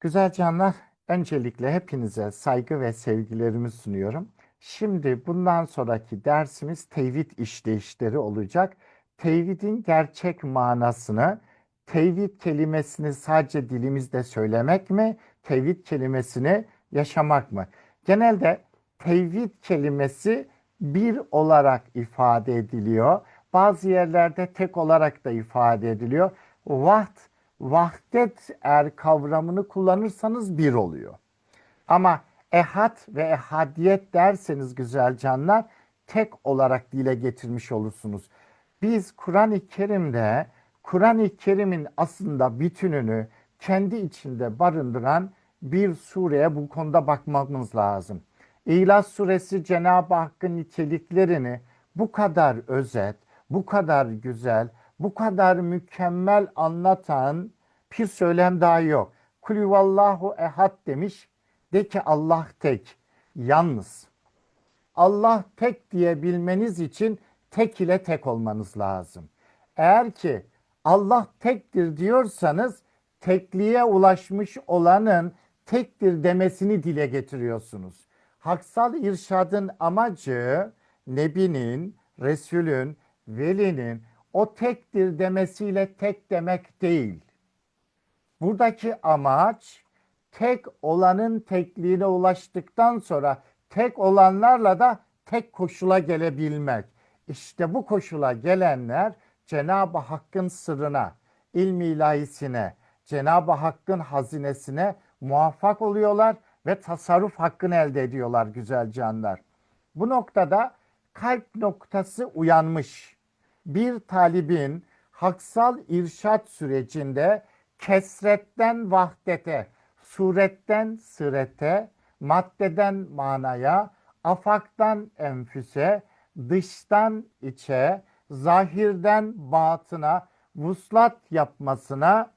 Güzel canlar, öncelikle hepinize saygı ve sevgilerimi sunuyorum. Şimdi bundan sonraki dersimiz tevhid işleyişleri olacak. Tevhidin gerçek manasını, tevhid kelimesini sadece dilimizde söylemek mi, tevhid kelimesini yaşamak mı? Genelde tevhid kelimesi bir olarak ifade ediliyor. Bazı yerlerde tek olarak da ifade ediliyor. Vahd vahdet er kavramını kullanırsanız bir oluyor. Ama ehad ve ehadiyet derseniz güzel canlar tek olarak dile getirmiş olursunuz. Biz Kur'an-ı Kerim'de Kur'an-ı Kerim'in aslında bütününü kendi içinde barındıran bir sureye bu konuda bakmamız lazım. İhlas suresi Cenab-ı Hakk'ın niteliklerini bu kadar özet, bu kadar güzel, bu kadar mükemmel anlatan bir söylem daha yok. Kulüvallahu ehad demiş. De ki Allah tek. Yalnız. Allah tek diyebilmeniz için tek ile tek olmanız lazım. Eğer ki Allah tektir diyorsanız tekliğe ulaşmış olanın tektir demesini dile getiriyorsunuz. Haksal irşadın amacı Nebinin, Resulün, Velinin o tektir demesiyle tek demek değil. Buradaki amaç tek olanın tekliğine ulaştıktan sonra tek olanlarla da tek koşula gelebilmek. İşte bu koşula gelenler Cenab-ı Hakk'ın sırrına, ilmi ilahisine, Cenab-ı Hakk'ın hazinesine muvaffak oluyorlar ve tasarruf hakkını elde ediyorlar güzel canlar. Bu noktada kalp noktası uyanmış. Bir talibin haksal irşat sürecinde kesretten vahdete, suretten sırete, maddeden manaya, afaktan enfüse, dıştan içe, zahirden batına vuslat yapmasına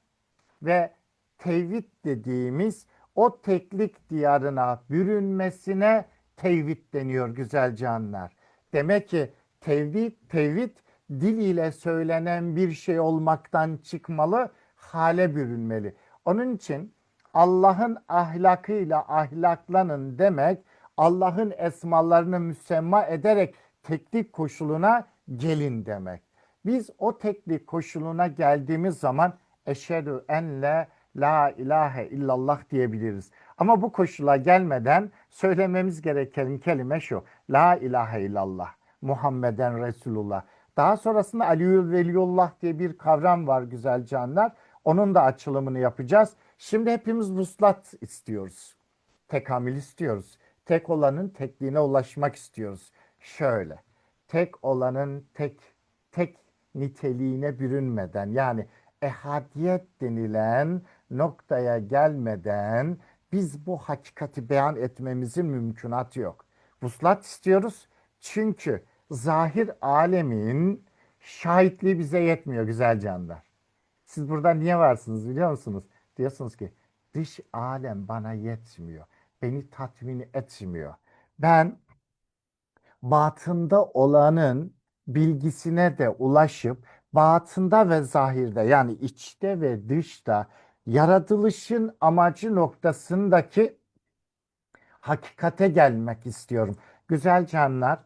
ve tevhid dediğimiz o teklik diyarına bürünmesine tevhid deniyor güzel canlar. Demek ki tevhid, tevhid dil ile söylenen bir şey olmaktan çıkmalı, hale bürünmeli. Onun için Allah'ın ahlakıyla ahlaklanın demek Allah'ın esmalarını müsemma ederek teklik koşuluna gelin demek. Biz o teklik koşuluna geldiğimiz zaman eşhedü en la la ilahe illallah diyebiliriz. Ama bu koşula gelmeden söylememiz gereken kelime şu. La ilahe illallah. Muhammeden Resulullah. Daha sonrasında Aliül Veliyullah diye bir kavram var güzel canlar. Onun da açılımını yapacağız. Şimdi hepimiz vuslat istiyoruz. Tekamül istiyoruz. Tek olanın tekliğine ulaşmak istiyoruz. Şöyle. Tek olanın tek tek niteliğine bürünmeden yani ehadiyet denilen noktaya gelmeden biz bu hakikati beyan etmemizin mümkünatı yok. Vuslat istiyoruz çünkü zahir alemin şahitliği bize yetmiyor güzel canlar. Siz burada niye varsınız biliyor musunuz? Diyorsunuz ki dış alem bana yetmiyor. Beni tatmin etmiyor. Ben batında olanın bilgisine de ulaşıp batında ve zahirde yani içte ve dışta yaratılışın amacı noktasındaki hakikate gelmek istiyorum. Güzel canlar,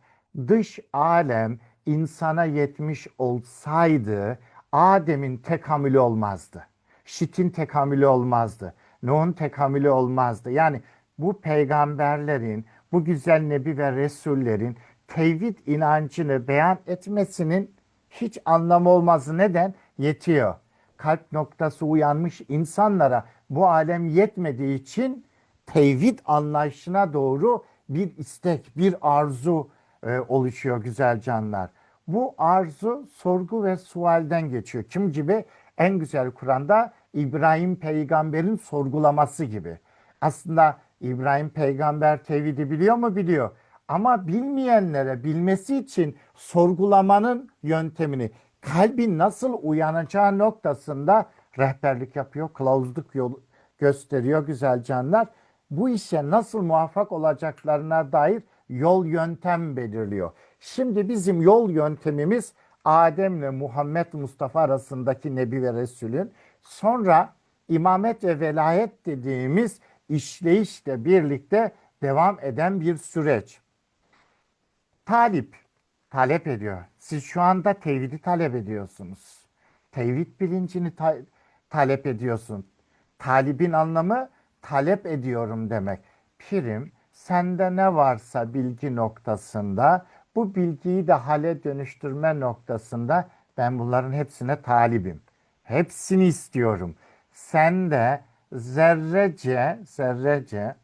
dış alem insana yetmiş olsaydı Adem'in tekamülü olmazdı. Şit'in tekamülü olmazdı. Nuh'un tekamülü olmazdı. Yani bu peygamberlerin, bu güzel nebi ve resullerin tevhid inancını beyan etmesinin hiç anlamı olmazdı. Neden? Yetiyor. Kalp noktası uyanmış insanlara bu alem yetmediği için tevhid anlayışına doğru bir istek, bir arzu e, oluşuyor güzel canlar. Bu arzu sorgu ve sualden geçiyor. Kim gibi? En güzel Kur'an'da İbrahim peygamberin sorgulaması gibi. Aslında İbrahim peygamber tevhidi biliyor mu? Biliyor. Ama bilmeyenlere bilmesi için sorgulamanın yöntemini, kalbin nasıl uyanacağı noktasında rehberlik yapıyor, kılavuzluk yolu gösteriyor güzel canlar. Bu işe nasıl muvaffak olacaklarına dair yol yöntem belirliyor. Şimdi bizim yol yöntemimiz Adem'le Muhammed Mustafa arasındaki Nebi ve Resulün. Sonra imamet ve velayet dediğimiz işleyişle birlikte devam eden bir süreç. Talip talep ediyor. Siz şu anda tevhidi talep ediyorsunuz. Tevhid bilincini ta- talep ediyorsun. Talibin anlamı talep ediyorum demek. Pirim sende ne varsa bilgi noktasında bu bilgiyi de hale dönüştürme noktasında ben bunların hepsine talibim. Hepsini istiyorum. Sen de zerrece zerrece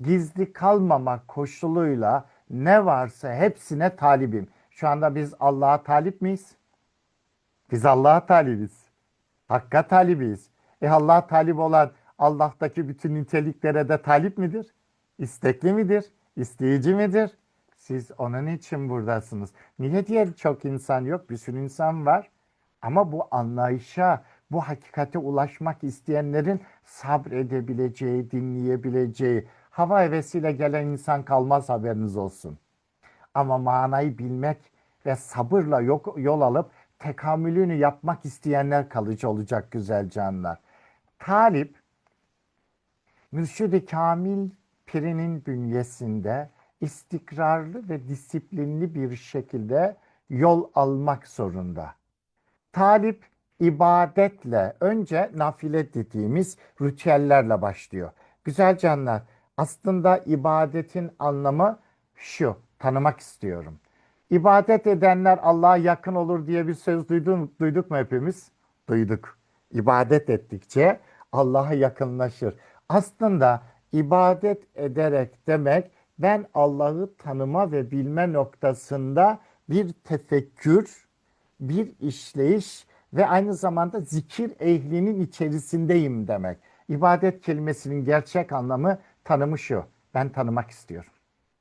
gizli kalmama koşuluyla ne varsa hepsine talibim. Şu anda biz Allah'a talip miyiz? Biz Allah'a talibiz. Hakka talibiyiz. E Allah'a talip olan Allah'taki bütün niteliklere de talip midir? İstekli midir? İsteyici midir? Siz onun için buradasınız. Niye diğer çok insan yok? Bir sürü insan var. Ama bu anlayışa, bu hakikate ulaşmak isteyenlerin sabredebileceği, dinleyebileceği, hava hevesiyle gelen insan kalmaz haberiniz olsun. Ama manayı bilmek ve sabırla yol alıp tekamülünü yapmak isteyenler kalıcı olacak güzel canlar. Talip, Mürşid-i Kamil Piri'nin bünyesinde istikrarlı ve disiplinli bir şekilde yol almak zorunda. Talip ibadetle önce nafile dediğimiz ritüellerle başlıyor. Güzel canlar aslında ibadetin anlamı şu tanımak istiyorum. İbadet edenler Allah'a yakın olur diye bir söz duyduk, duyduk mu hepimiz? Duyduk. İbadet ettikçe Allah'a yakınlaşır. Aslında ibadet ederek demek ben Allah'ı tanıma ve bilme noktasında bir tefekkür, bir işleyiş ve aynı zamanda zikir ehlinin içerisindeyim demek. İbadet kelimesinin gerçek anlamı tanımı şu. Ben tanımak istiyorum.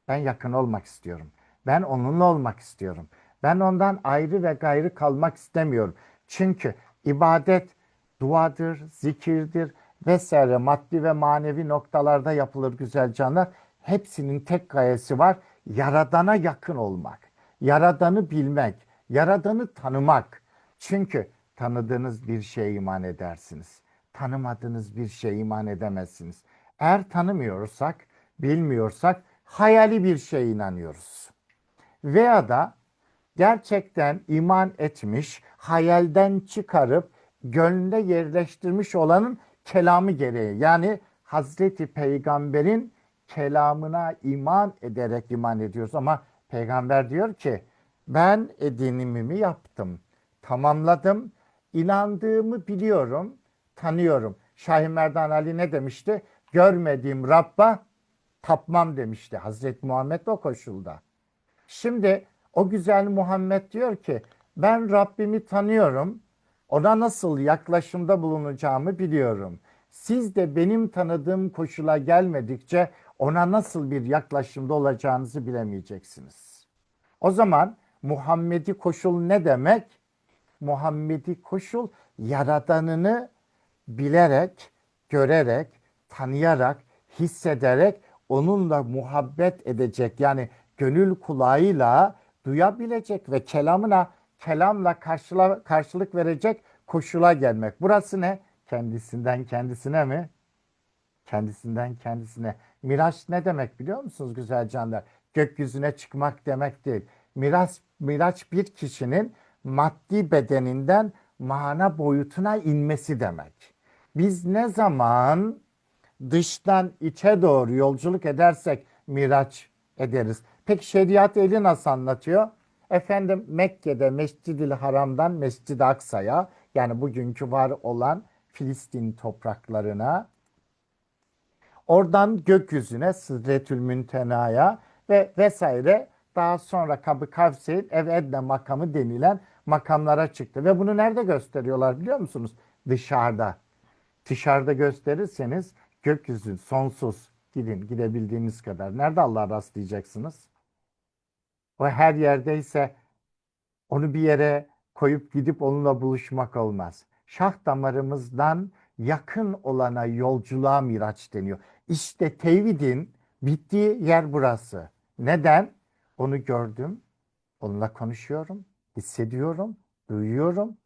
Ben yakın olmak istiyorum. Ben onunla olmak istiyorum. Ben ondan ayrı ve gayrı kalmak istemiyorum. Çünkü ibadet duadır, zikirdir vesaire maddi ve manevi noktalarda yapılır güzel canlar. Hepsinin tek gayesi var. Yaradana yakın olmak. Yaradanı bilmek. Yaradanı tanımak. Çünkü tanıdığınız bir şeye iman edersiniz. Tanımadığınız bir şeye iman edemezsiniz. Eğer tanımıyorsak, bilmiyorsak hayali bir şeye inanıyoruz. Veya da gerçekten iman etmiş, hayalden çıkarıp gönlünde yerleştirmiş olanın kelamı gereği. Yani Hazreti Peygamber'in kelamına iman ederek iman ediyoruz. Ama Peygamber diyor ki ben edinimimi yaptım, tamamladım, inandığımı biliyorum, tanıyorum. Şahin Merdan Ali ne demişti? Görmediğim Rabb'a tapmam demişti Hazreti Muhammed o koşulda. Şimdi o güzel Muhammed diyor ki ben Rabbimi tanıyorum. Ona nasıl yaklaşımda bulunacağımı biliyorum. Siz de benim tanıdığım koşula gelmedikçe ona nasıl bir yaklaşımda olacağınızı bilemeyeceksiniz. O zaman Muhammedi koşul ne demek? Muhammedi koşul yaradanını bilerek, görerek, tanıyarak, hissederek onunla muhabbet edecek. Yani gönül kulağıyla duyabilecek ve kelamına kelamla karşıla, karşılık verecek koşula gelmek. Burası ne? Kendisinden kendisine mi? Kendisinden kendisine. Miraç ne demek biliyor musunuz güzel canlar? Gökyüzüne çıkmak demek değil. Miraç, miraç bir kişinin maddi bedeninden mana boyutuna inmesi demek. Biz ne zaman dıştan içe doğru yolculuk edersek miraç ederiz. Peki şeriat eli nasıl anlatıyor? Efendim Mekke'de Mescid-i Haram'dan Mescid-i Aksa'ya yani bugünkü var olan Filistin topraklarına oradan gökyüzüne Sıdretül Müntena'ya ve vesaire daha sonra Kabı Kavseyn Ev Edne makamı denilen makamlara çıktı. Ve bunu nerede gösteriyorlar biliyor musunuz? Dışarıda. Dışarıda gösterirseniz gökyüzü sonsuz. Gidin gidebildiğiniz kadar. Nerede Allah'a rastlayacaksınız? O her yerdeyse onu bir yere koyup gidip onunla buluşmak olmaz. Şah damarımızdan yakın olana yolculuğa miraç deniyor. İşte tevhidin bittiği yer burası. Neden? Onu gördüm, onunla konuşuyorum, hissediyorum, duyuyorum.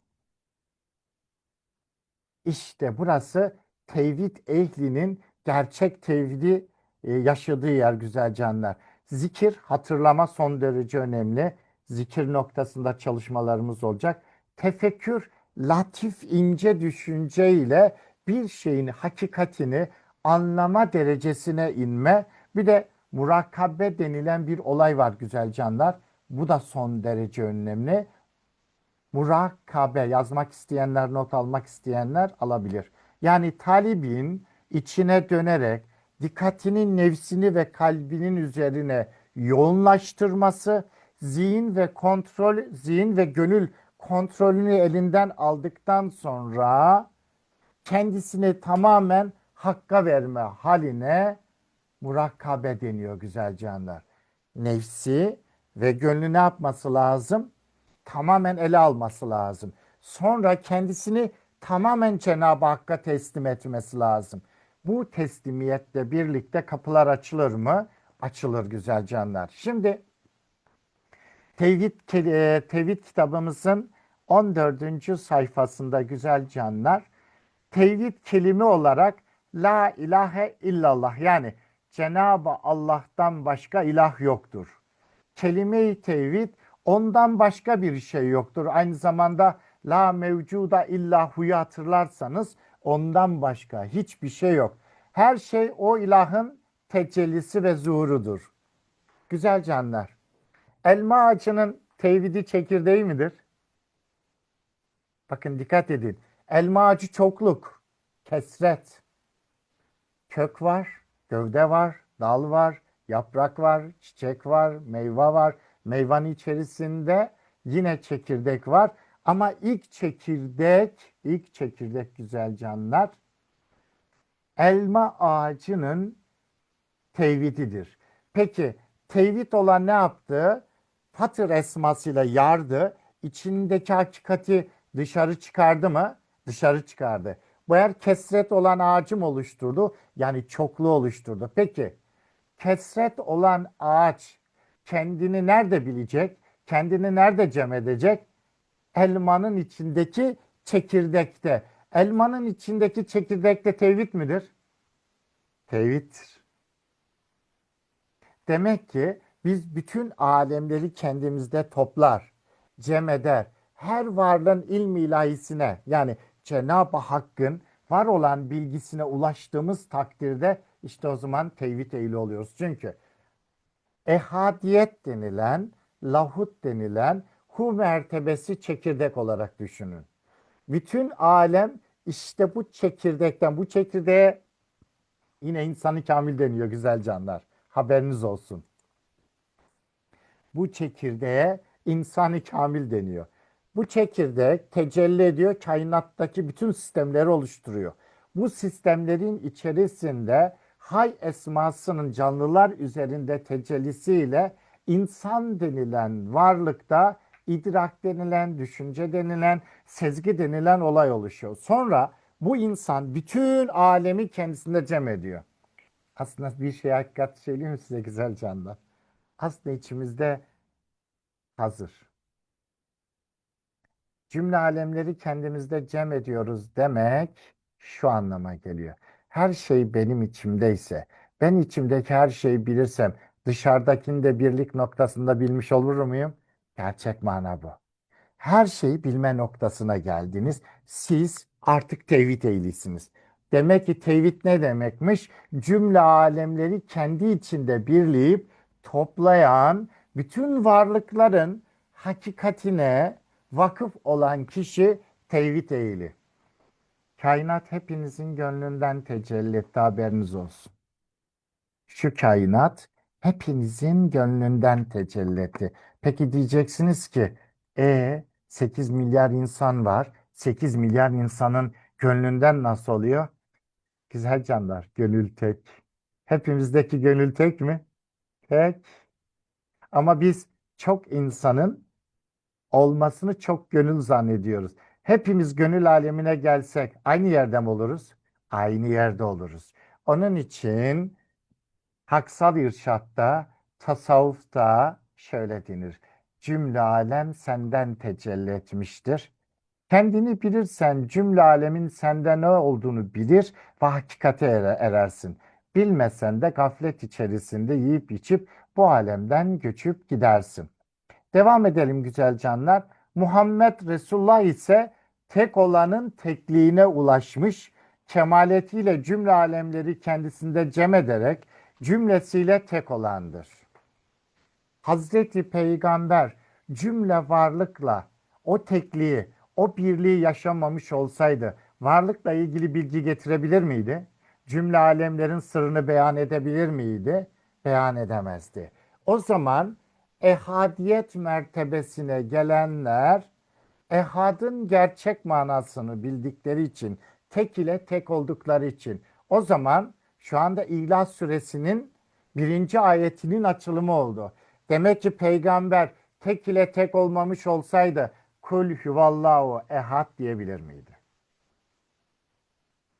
İşte burası tevhid ehlinin gerçek tevhidi e, yaşadığı yer güzel canlar. Zikir, hatırlama son derece önemli. Zikir noktasında çalışmalarımız olacak. Tefekkür, latif ince düşünce ile bir şeyin hakikatini anlama derecesine inme. Bir de murakabe denilen bir olay var güzel canlar. Bu da son derece önemli. Murakabe yazmak isteyenler, not almak isteyenler alabilir. Yani talibin içine dönerek dikkatinin nefsini ve kalbinin üzerine yoğunlaştırması, zihin ve kontrol, zihin ve gönül kontrolünü elinden aldıktan sonra kendisini tamamen hakka verme haline murakabe deniyor güzel canlar. Nefsi ve gönlü ne yapması lazım? Tamamen ele alması lazım. Sonra kendisini tamamen Cenab-ı Hakk'a teslim etmesi lazım. Bu teslimiyetle birlikte kapılar açılır mı? Açılır güzel canlar. Şimdi Tevhid, e, Tevhid kitabımızın 14. sayfasında güzel canlar tevhid kelime olarak la ilahe illallah yani Cenab-ı Allah'tan başka ilah yoktur. Kelime-i tevhid ondan başka bir şey yoktur. Aynı zamanda la mevcuda illahu hatırlarsanız ondan başka hiçbir şey yok. Her şey o ilahın tecellisi ve zuhurudur. Güzel canlar. Elma ağacının tevhidi çekirdeği midir? Bakın dikkat edin. Elma ağacı çokluk, kesret. Kök var, gövde var, dal var, yaprak var, çiçek var, meyve var. Meyvanın içerisinde yine çekirdek var. Ama ilk çekirdek, ilk çekirdek güzel canlar, elma ağacının tevhididir. Peki tevhid olan ne yaptı? Fatır esmasıyla yardı. İçindeki hakikati dışarı çıkardı mı? Dışarı çıkardı. Bu yer kesret olan ağacım oluşturdu. Yani çoklu oluşturdu. Peki kesret olan ağaç kendini nerede bilecek? Kendini nerede cem edecek? Elmanın içindeki çekirdekte. Elmanın içindeki çekirdekte tevhid midir? Tevhiddir. Demek ki biz bütün alemleri kendimizde toplar, cem eder. Her varlığın ilmi ilahisine yani Cenab-ı Hakk'ın var olan bilgisine ulaştığımız takdirde işte o zaman tevhid ehli oluyoruz. Çünkü ehadiyet denilen, lahut denilen hu mertebesi çekirdek olarak düşünün. Bütün alem işte bu çekirdekten, bu çekirdeğe yine insanı kamil deniyor güzel canlar. Haberiniz olsun. Bu çekirdeğe insanı kamil deniyor. Bu çekirdek tecelli ediyor, kainattaki bütün sistemleri oluşturuyor. Bu sistemlerin içerisinde hay esmasının canlılar üzerinde tecellisiyle insan denilen varlıkta idrak denilen, düşünce denilen, sezgi denilen olay oluşuyor. Sonra bu insan bütün alemi kendisinde cem ediyor. Aslında bir şey hakikat söyleyeyim mi size güzel canlar? Aslında içimizde hazır. Cümle alemleri kendimizde cem ediyoruz demek şu anlama geliyor. Her şey benim içimdeyse, ben içimdeki her şeyi bilirsem dışarıdakini de birlik noktasında bilmiş olur muyum? Gerçek mana bu. Her şeyi bilme noktasına geldiniz. Siz artık tevhid ehlisiniz. Demek ki tevhid ne demekmiş? Cümle alemleri kendi içinde birleyip toplayan bütün varlıkların hakikatine vakıf olan kişi tevhid ehli. Kainat hepinizin gönlünden tecelli etti haberiniz olsun. Şu kainat hepinizin gönlünden tecelli etti. Peki diyeceksiniz ki e 8 milyar insan var. 8 milyar insanın gönlünden nasıl oluyor? Güzel canlar, gönül tek. Hepimizdeki gönül tek mi? Tek. Ama biz çok insanın olmasını çok gönül zannediyoruz. Hepimiz gönül alemine gelsek aynı yerde mi oluruz? Aynı yerde oluruz. Onun için haksal irşatta, tasavvufta şöyle denir. Cümle alem senden tecelli etmiştir. Kendini bilirsen cümle alemin sende ne olduğunu bilir ve hakikate ere- erersin. Bilmesen de gaflet içerisinde yiyip içip bu alemden göçüp gidersin. Devam edelim güzel canlar. Muhammed Resulullah ise tek olanın tekliğine ulaşmış, kemaletiyle cümle alemleri kendisinde cem ederek cümlesiyle tek olandır. Hazreti Peygamber cümle varlıkla o tekliği, o birliği yaşamamış olsaydı varlıkla ilgili bilgi getirebilir miydi? Cümle alemlerin sırrını beyan edebilir miydi? Beyan edemezdi. O zaman ehadiyet mertebesine gelenler ehadın gerçek manasını bildikleri için, tek ile tek oldukları için o zaman şu anda İhlas suresinin birinci ayetinin açılımı oldu. Demek ki peygamber tek ile tek olmamış olsaydı kul huvallahu ehad diyebilir miydi?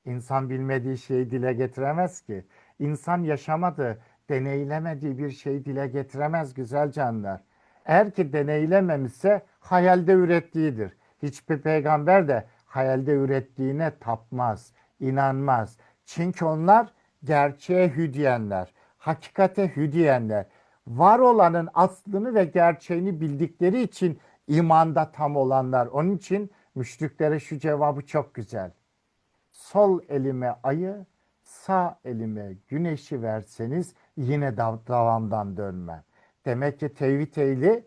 İnsan bilmediği şeyi dile getiremez ki. İnsan yaşamadığı, deneylemediği bir şeyi dile getiremez güzel canlar. Eğer ki deneylememişse hayalde ürettiğidir. Hiçbir peygamber de hayalde ürettiğine tapmaz, inanmaz. Çünkü onlar gerçeğe hüdiyenler, hakikate hüdiyenler. Var olanın aslını ve gerçeğini bildikleri için imanda tam olanlar. Onun için müşriklere şu cevabı çok güzel sol elime ayı, sağ elime güneşi verseniz yine dav- davamdan dönmem. Demek ki tevhid ehli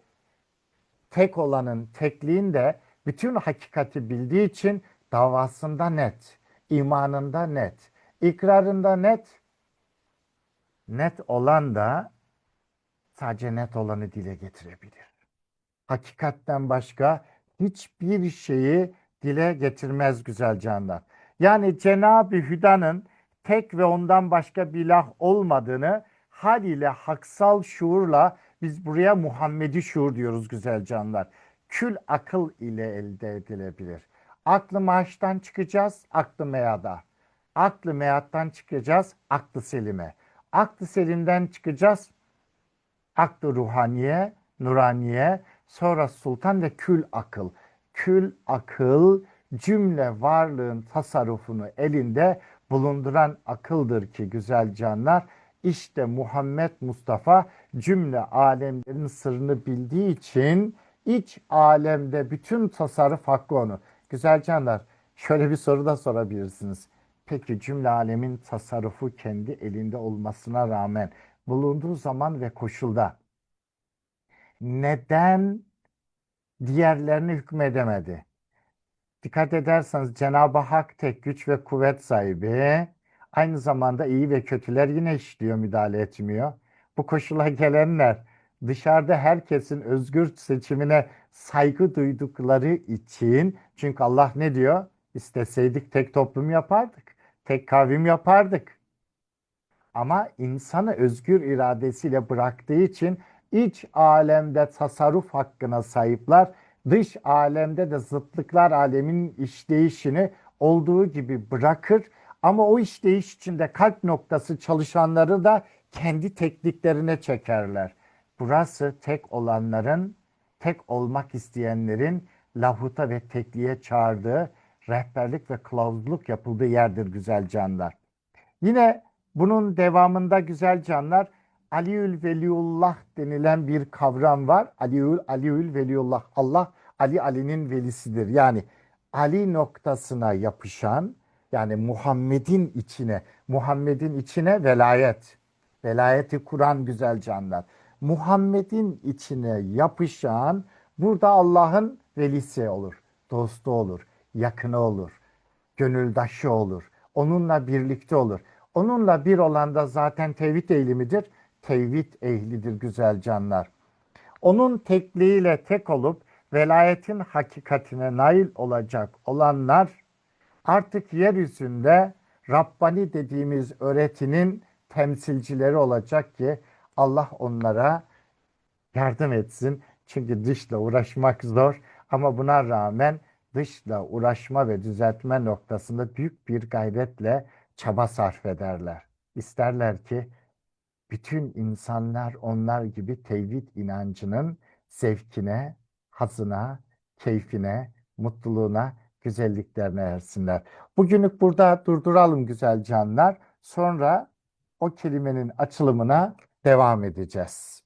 tek olanın tekliğinde bütün hakikati bildiği için davasında net, imanında net, ikrarında net, net olan da sadece net olanı dile getirebilir hakikatten başka hiçbir şeyi dile getirmez güzel canlar. Yani Cenab-ı Hüda'nın tek ve ondan başka bir ilah olmadığını hal ile haksal şuurla biz buraya Muhammedi şuur diyoruz güzel canlar. Kül akıl ile elde edilebilir. Aklı maaştan çıkacağız, aklı meyada. Aklı meyattan çıkacağız, aklı selime. Aklı selimden çıkacağız, aklı ruhaniye, nuraniye, sonra sultan ve kül akıl. Kül akıl cümle varlığın tasarrufunu elinde bulunduran akıldır ki güzel canlar. İşte Muhammed Mustafa cümle alemlerin sırrını bildiği için iç alemde bütün tasarruf hakkı onu. Güzel canlar şöyle bir soru da sorabilirsiniz. Peki cümle alemin tasarrufu kendi elinde olmasına rağmen bulunduğu zaman ve koşulda neden diğerlerine hükmedemedi? Dikkat ederseniz Cenab-ı Hak tek güç ve kuvvet sahibi. Aynı zamanda iyi ve kötüler yine işliyor, müdahale etmiyor. Bu koşula gelenler dışarıda herkesin özgür seçimine saygı duydukları için çünkü Allah ne diyor? İsteseydik tek toplum yapardık. Tek kavim yapardık. Ama insanı özgür iradesiyle bıraktığı için iç alemde tasarruf hakkına sahipler, dış alemde de zıtlıklar aleminin işleyişini olduğu gibi bırakır. Ama o işleyiş içinde kalp noktası çalışanları da kendi tekniklerine çekerler. Burası tek olanların, tek olmak isteyenlerin lahuta ve tekliğe çağırdığı rehberlik ve kılavuzluk yapıldığı yerdir güzel canlar. Yine bunun devamında güzel canlar Aliül Veliullah denilen bir kavram var. Aliül, Aliül Veliullah. Allah Ali Ali'nin velisidir. Yani Ali noktasına yapışan yani Muhammed'in içine, Muhammed'in içine velayet. Velayeti kuran güzel canlar. Muhammed'in içine yapışan burada Allah'ın velisi olur, dostu olur, yakını olur gönüldaşı olur. Onunla birlikte olur. Onunla bir olan da zaten tevhid eğilimidir. Tevhid ehlidir güzel canlar. Onun tekliğiyle tek olup velayetin hakikatine nail olacak olanlar artık yeryüzünde Rabbani dediğimiz öğretinin temsilcileri olacak ki Allah onlara yardım etsin. Çünkü dışla uğraşmak zor ama buna rağmen dışla uğraşma ve düzeltme noktasında büyük bir gayretle çaba sarf ederler. İsterler ki bütün insanlar onlar gibi tevhid inancının zevkine, hazına, keyfine, mutluluğuna, güzelliklerine ersinler. Bugünlük burada durduralım güzel canlar. Sonra o kelimenin açılımına devam edeceğiz.